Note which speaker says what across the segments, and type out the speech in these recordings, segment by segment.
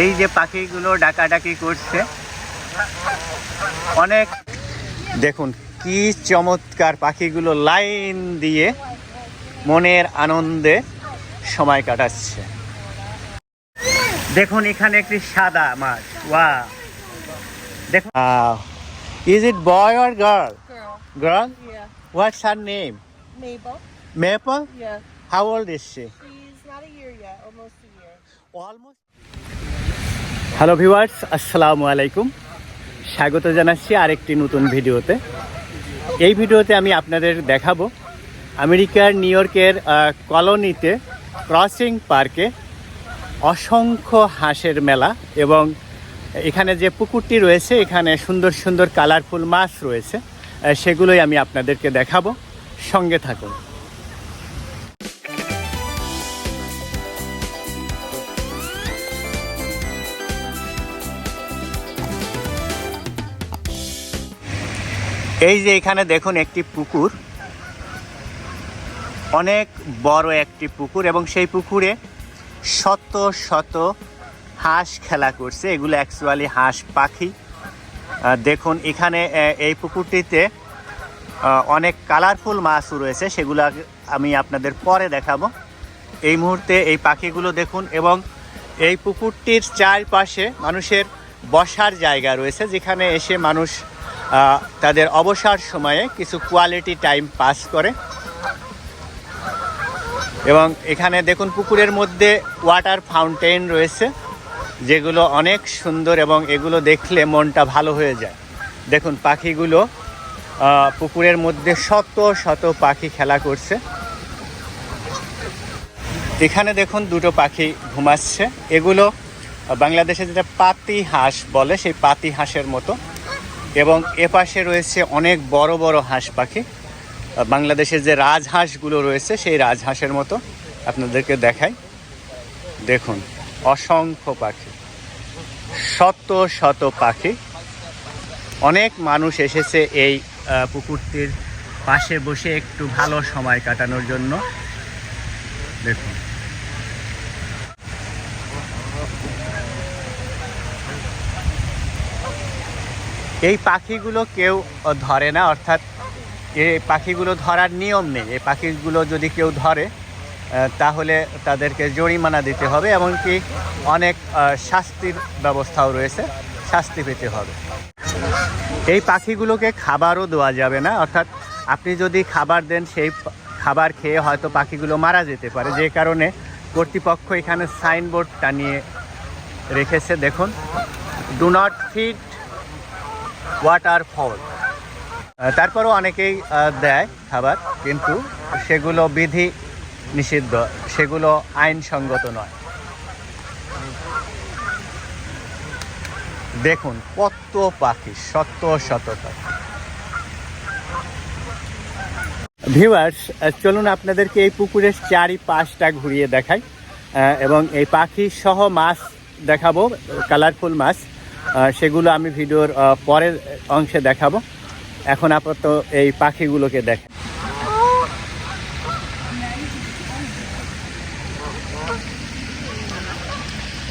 Speaker 1: এই যে পাখিগুলো ডাকাডাকি করছে। অনেক দেখুন কি চমৎকার পাখিগুলো লাইন দিয়ে মনের আনন্দে সময় কাটাচ্ছে। দেখুন এখানে একটি সাদা মাছ। ওয়া দেখুন is it boy or girl girl
Speaker 2: Yeah.
Speaker 1: What's her name
Speaker 2: Mabel.
Speaker 1: Maple
Speaker 2: Yeah. She's not a year yet, almost a year.
Speaker 1: Hello viewers আসসালামু আলাইকুম স্বাগত জানাচ্ছি আরেকটি নতুন ভিডিওতে। এই ভিডিওতে আমি আপনাদের দেখাবো আমেরিকার নিউ ইয়র্কের কলোনিতে ক্রসিং পার্কে অসংখ্য হাঁসের মেলা এবং এখানে যে পুকুরটি রয়েছে, এখানে সুন্দর সুন্দর কালারফুল মাছ রয়েছে সেগুলোই আমি আপনাদেরকে দেখাবো। সঙ্গে থাকুন। এই যে এখানে দেখুন একটি পুকুর। অনেক বড় একটি পুকুর এবং সেই পুকুরে শত শত হাঁস খেলা করছে। এগুলো অ্যাকচুয়ালি হাঁস, পাখি। দেখুন এখানে এই পুকুরটিতে অনেক কালারফুল মাছও রয়েছে। সেগুলো আমি আপনাদের পরে দেখাবো। এই মুহূর্তে এই পাখিগুলো দেখুন এবং এই পুকুরটির চারপাশে মানুষের বসার জায়গা রয়েছে, যেখানে এসে মানুষ তাদের অবসর সময়ে কিছু কোয়ালিটি টাইম পাস করে। এবং এখানে দেখুন পুকুরের মধ্যে ওয়াটার ফাউন্টেন রয়েছে, যেগুলো অনেক সুন্দর এবং এগুলো দেখলে মনটা ভালো হয়ে যায়। দেখুন পাখিগুলো পুকুরের মধ্যে শত শত পাখি খেলা করছে। এখানে দেখুন দুটো পাখি ঘুমাচ্ছে। এগুলো বাংলাদেশে যেটা পাতি হাঁস বলে, সেই পাতি হাঁসের মতো। এবং এপাশে রয়েছে অনেক বড় বড় হাঁস পাখি। বাংলাদেশের যে রাজহাঁসগুলো রয়েছে, সেই রাজহাঁসের মতো আপনাদেরকে দেখাই। দেখুন, অসংখ্য পাখি, শত শত পাখি। অনেক মানুষ এসেছে এই পুকুরটির পাশে বসে একটু ভালো সময় কাটানোর জন্য। দেখুন এই পাখিগুলো কেউ ধরে না, অর্থাৎ এই পাখিগুলো ধরার নিয়ম নেই। এই পাখিগুলো যদি কেউ ধরে তাহলে তাদেরকে জরিমানা দিতে হবে এমনকি অনেক শাস্তির ব্যবস্থাও রয়েছে, শাস্তি পেতে হবে। এই পাখিগুলোকে খাবারও দেওয়া যাবে না, অর্থাৎ আপনি যদি খাবার দেন, সেই খাবার খেয়ে হয়তো পাখিগুলো মারা যেতে পারে। যে কারণে কর্তৃপক্ষ এখানে সাইনবোর্ড টানিয়ে রেখেছে। দেখুন ডু নট ফিড ওয়াটার ফল তারপরও অনেকেই দেয় খাবার, কিন্তু সেগুলো বিধি নিষিদ্ধ, সেগুলো আইনসঙ্গত নয়। দেখুন, কত পাখি, শত শত পাখি। ভিউয়ার্স চলুন আপনাদেরকে এই পুকুরের চারিপাশটা ঘুরিয়ে দেখাই। এবং এই পাখি সহ মাছ দেখাবো কালারফুল মাছ। সেগুলো আমি ভিডিওর পরের অংশে দেখাবো। এখন আপাতত এই পাখিগুলোকে দেখ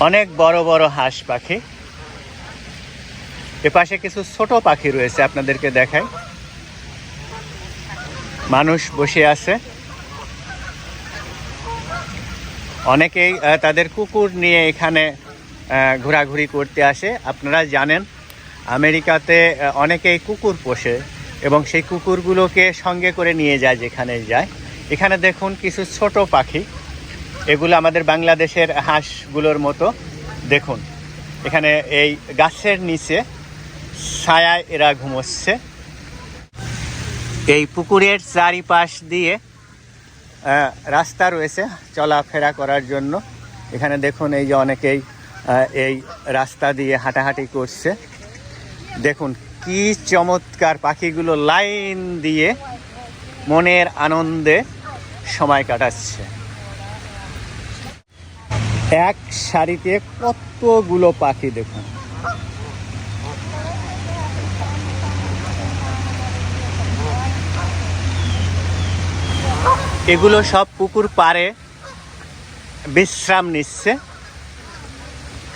Speaker 1: অনেক বড় বড় হাঁস পাখি। এপাশে কিছু ছোট পাখি রয়েছে আপনাদেরকে দেখাই। মানুষ বসে আছে। অনেকেই তাদের কুকুর নিয়ে এখানে ঘোরাঘুরি করতে আসে। আপনারা জানেন, আমেরিকাতে অনেকেই কুকুর পোষে এবং সেই কুকুরগুলোকে সঙ্গে করে নিয়ে যায় যেখানে যায়। এখানে দেখুন কিছু ছোট পাখি। এগুলো আমাদের বাংলাদেশের হাঁসগুলোর মতো। দেখুন, এখানে এই গাছের নিচে ছায়ায় এরা ঘুমোচ্ছে। এই পুকুরের চারিপাশ দিয়ে রাস্তা রয়েছে চলাফেরা করার জন্য। এখানে দেখুন এই যে অনেকেই এই রাস্তা দিয়ে হাঁটাহাঁটি করছে। দেখুন, কি চমৎকার পাখিগুলো লাইন দিয়ে মনের আনন্দে সময় কাটাচ্ছে। এক সারিতে কতগুলো পাখি দেখুন। এগুলো সব পুকুর পাড়ে বিশ্রাম নিচ্ছে।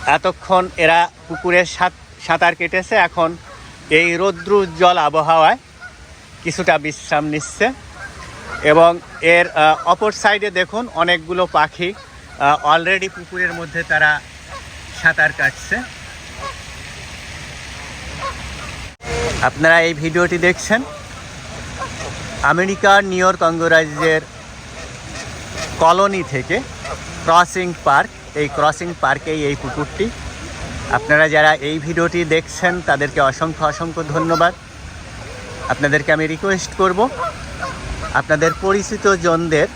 Speaker 1: এতক্ষণ এরা পুকুরে সাঁত- সাঁতার কেটেছে, এখন এই রৌদ্রোজ্জ্বল আবহাওয়ায় কিছুটা বিশ্রাম নিচ্ছে। এবং এর অপর সাইডে দেখুন অনেকগুলো পাখি অলরেডি পুকুরের মধ্যে তারা সাঁতার কাটছে। আপনারা এই ভিডিওটি দেখছেন আমেরিকার নিউ ইয়র্ক অঙ্গরাজ্যের কলোনি থেকে ক্রসিং পার্ক। এই ক্রসিং পার্কেই এই কুকুরটি। আপনারা যারা এই ভিডিওটি দেখছেন, তাদেরকে অসংখ্য অসংখ্য ধন্যবাদ। আপনাদেরকে আমি রিকোয়েস্ট করব, আপনাদের পরিচিত জনদের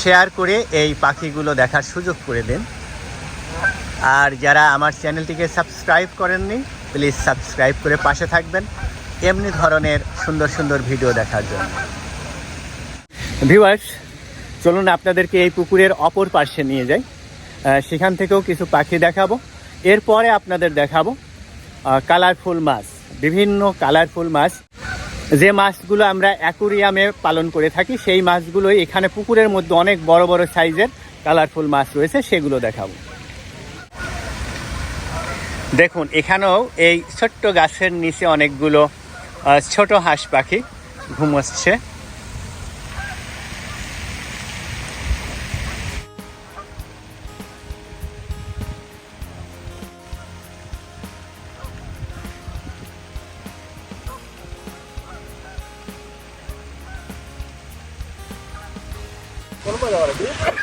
Speaker 1: শেয়ার করে এই পাখিগুলো দেখার সুযোগ করে দিন। আর যারা আমার চ্যানেলটিকে সাবস্ক্রাইব করেননি প্লিজ সাবস্ক্রাইব করে পাশে থাকবেন, এমনি ধরনের সুন্দর সুন্দর ভিডিও দেখার জন্য। ভিউয়ার্স চলুন আপনাদেরকে এই পুকুরের অপর পার্শ্বে নিয়ে যাই। সেখান থেকেও কিছু পাখি দেখাবো। এরপরে আপনাদের দেখাবো কালারফুল মাছ, বিভিন্ন কালারফুল মাছ। যে মাছগুলো আমরা অ্যাকুরিয়ামে পালন করে থাকি, সেই মাছগুলো এখানে পুকুরের মধ্যে অনেক বড় বড় সাইজের কালারফুল মাছ রয়েছে, সেগুলো দেখাবো। দেখুন, এখানেও এই ছোট্ট গাছের নিচে অনেকগুলো ছোট হাঁস পাখি ঘুমোচ্ছে।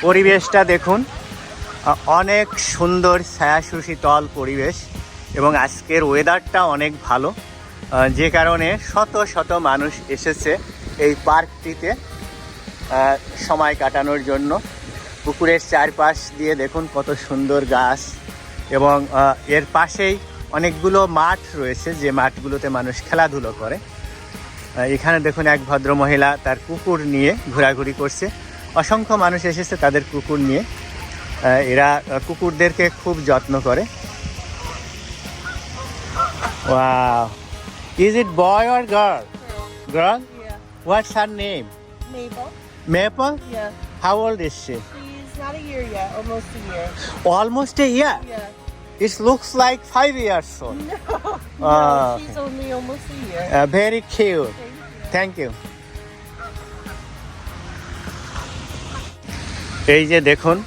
Speaker 1: পরিবেশটা দেখুন। অনেক সুন্দর ছায়া সুশীতল পরিবেশ এবং আজকের ওয়েদারটা অনেক ভালো। যে কারণে শত শত মানুষ এসেছে এই পার্কটিতে সময় কাটানোর জন্য। পুকুরের চারপাশ দিয়ে দেখুন কত সুন্দর গাছ এবং এর পাশেই অনেকগুলো মাঠ রয়েছে, যে মাঠগুলোতে মানুষ খেলাধুলো করে। এখানে দেখুন এক ভদ্র মহিলা তার কুকুর নিয়ে ঘোরাঘুরি করছে। অসংখ্য মানুষ এসেছে তাদের কুকুর নিয়ে এরা কুকুরদেরকে খুব যত্ন করে is it boy or girl girl
Speaker 2: Yeah.
Speaker 1: What's her name. Maple
Speaker 2: Yeah.
Speaker 1: How old is she
Speaker 2: She's not a year yet, almost a year.
Speaker 1: Almost a year
Speaker 2: Yeah.
Speaker 1: It looks like five years old
Speaker 2: No, she's only almost a year.
Speaker 1: Very
Speaker 2: Thank you.
Speaker 1: Thank you এই যে দেখুন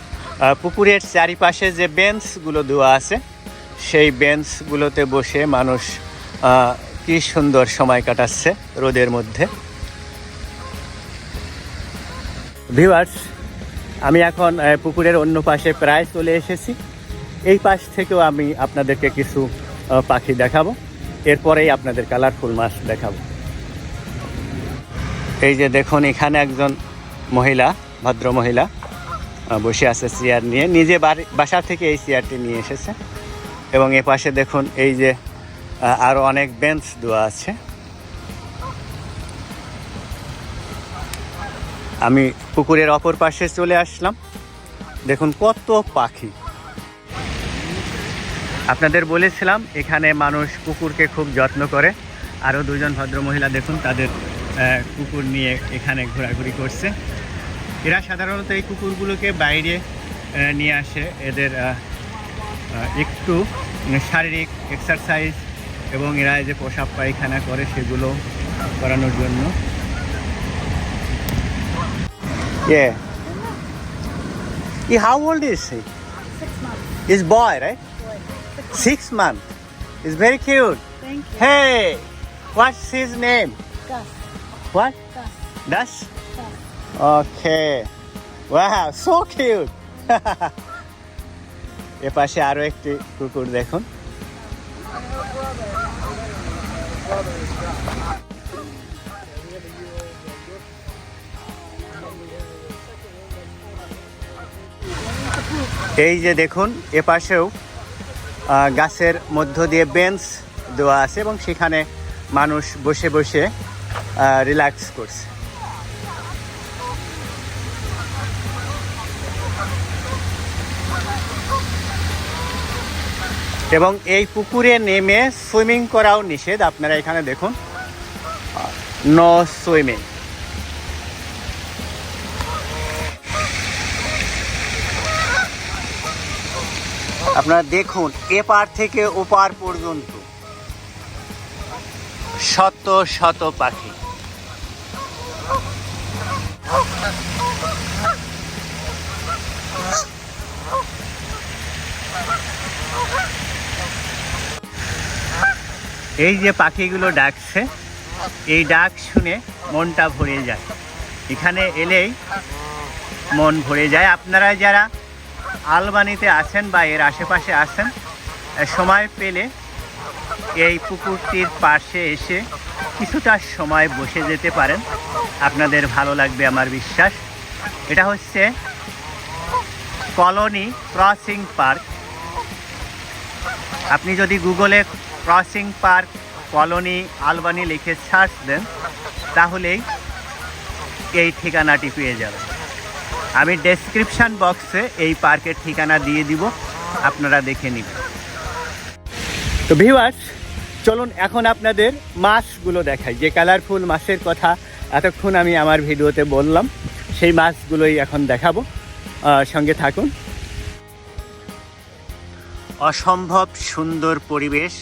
Speaker 1: পুকুরের চারিপাশে যে বেঞ্চগুলো দেওয়া আছে, সেই বেঞ্চগুলোতে বসে মানুষ কি সুন্দর সময় কাটাচ্ছে রোদের মধ্যে। ভিউয়ার্স আমি এখন পুকুরের অন্য পাশে প্রায় চলে এসেছি। এই পাশ থেকেও আমি আপনাদেরকে কিছু পাখি দেখাবো। এরপরেই আপনাদের কালারফুল মাছ দেখাবো। এই যে দেখুন, এখানে একজন মহিলা ভদ্র মহিলা বসে আছে চেয়ার নিয়ে। নিজে বাড়ি বাসা থেকে এই চেয়ারটি নিয়ে এসেছে। এবং এ পাশে দেখুন এই যে আহ, আরও অনেক বেঞ্চ দেওয়া আছে। আমি পুকুরের অপর পাশে চলে আসলাম। দেখুন কত পাখি। আপনাদের বলেছিলাম এখানে মানুষ কুকুরকে খুব যত্ন করে। আরও দুজন ভদ্র মহিলা দেখুন তাদের কুকুর নিয়ে এখানে ঘোরাঘুরি করছে। এরা সাধারণত এই কুকুরগুলোকে বাইরে নিয়ে আসে। এদের একটু শারীরিক এক্সারসাইজ এবং এরা যে পোশাক পায়খানা করে সেগুলো করানোর জন্য। How old is is boy রে
Speaker 2: six month
Speaker 1: is very cute hey
Speaker 2: what's
Speaker 1: is
Speaker 2: name
Speaker 1: what
Speaker 2: does
Speaker 1: Okay. Wow, so cute. এ আরও একটি কুকুর দেখুন এই যে দেখুন এ পাশেও আহ, গাছের মধ্য দিয়ে বেঞ্চ দেওয়া আছে এবং সেখানে মানুষ বসে বসে রিল্যাক্স করছে এবং এই পুকুরে নেমে সুইমিং করাও নিষেধ। আপনারা এখানে দেখুন। No swimming. আপনারা দেখুন, এপার থেকে ওপার পর্যন্ত। শত শত পাখি। এই যে পাখিগুলো ডাকছে, এই ডাক শুনে মনটা ভরে যায়। এখানে এলেই মন ভরে যায়। আপনারা যারা আলবানিতে আছেন বা এর আশেপাশে আছেন, সময় পেলে এই পুকুরটির পাশে এসে কিছুটা সময় বসে যেতে পারেন। আপনাদের ভালো লাগবে আমার বিশ্বাস। এটা হচ্ছে কলোনি ক্রসিং পার্ক। আপনি যদি গুগলে ক্রসিং পার্ক কলোনি আলবানি লিখে সার্চ দেন, তাহলেই এই ঠিকানাটি পেয়ে যাবেন। আমি ডেসক্রিপশন বক্সে এই পার্কের ঠিকানা দিয়ে দিব, আপনারা দেখে নিবেন। তো ভিউয়ার্স চলুন এখন আপনাদের মাছগুলো দেখাই। যে কালারফুল মাছের কথা এতক্ষণ আমি আমার ভিডিওতে বললাম, সেই মাছগুলোই এখন দেখাবো। সঙ্গে থাকুন। অসম্ভব সুন্দর পরিবেশ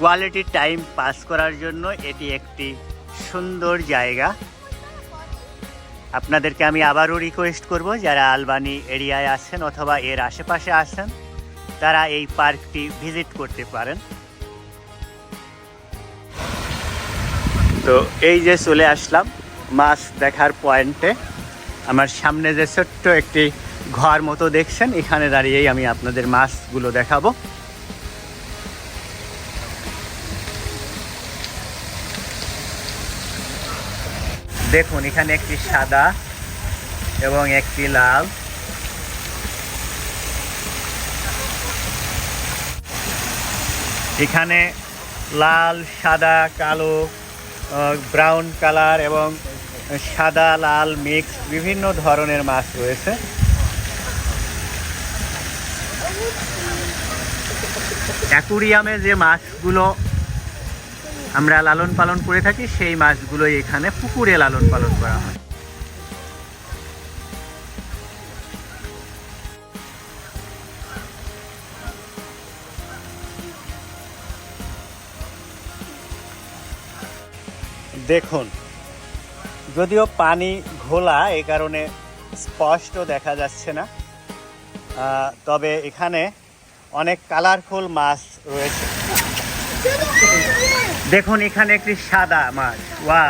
Speaker 1: কোয়ালিটি টাইম পাস করার জন্য এটি একটি সুন্দর জায়গা। আপনাদেরকে আমি আবারও রিকোয়েস্ট করব, যারা আলবানি এরিয়ায় আছেন অথবা এর আশেপাশে আছেন, তারা এই পার্কটি ভিজিট করতে পারেন। তো এই যে চলে আসলাম মাছ দেখার পয়েন্টে আমার সামনে যে ছোট্ট একটি ঘর মতো দেখছেন, এখানে দাঁড়িয়েই আমি আপনাদের মাছগুলো দেখাবো। দেখুন, এখানে একটি সাদা এবং একটি লাল। এখানে লাল, সাদা, কালো ব্রাউন কালার এবং সাদা, লাল মিক্স বিভিন্ন ধরনের মাছ রয়েছে। অ্যাকুরিয়ামে যে মাছগুলো আমরা লালন পালন করে থাকি, সেই মাছগুলোই এখানে পুকুরে লালন পালন করা হয়। দেখুন, যদিও পানি ঘোলা এই কারণে স্পষ্ট দেখা যাচ্ছে না। তবে এখানে অনেক কালারফুল মাছ রয়েছে। দেখুন, এখানে একটি সাদা মাছ। ওয়া.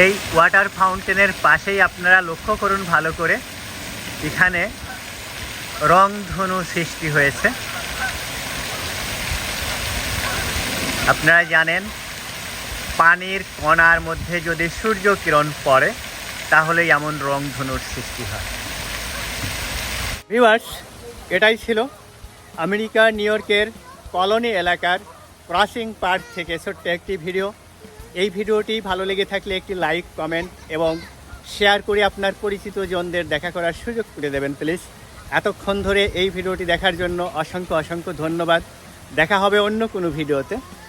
Speaker 1: এই ওয়াটার ফাউন্টেনের পাশেই আপনারা লক্ষ্য করুন ভালো করে। এখানে রংধনু সৃষ্টি হয়েছে। আপনারা জানেন পানির কণার মধ্যে যদি সূর্য কিরণ পড়ে, তাহলেই এমন রংধনুর সৃষ্টি হয়। ভিউয়ার্স, এটাই ছিল আমেরিকা, নিউ ইয়র্কের কলোনি এলাকার ক্রসিং পার্ক থেকে ছোট্ট একটি ভিডিও। এই ভিডিওটি ভালো লেগে থাকলে একটি লাইক, কমেন্ট এবং শেয়ার করে আপনার পরিচিত জনদের দেখা করার সুযোগ করে দেবেন, প্লিজ। এতক্ষণ ধরে এই ভিডিওটি দেখার জন্য অসংখ্য অসংখ্য ধন্যবাদ। দেখা হবে অন্য কোনো ভিডিওতে।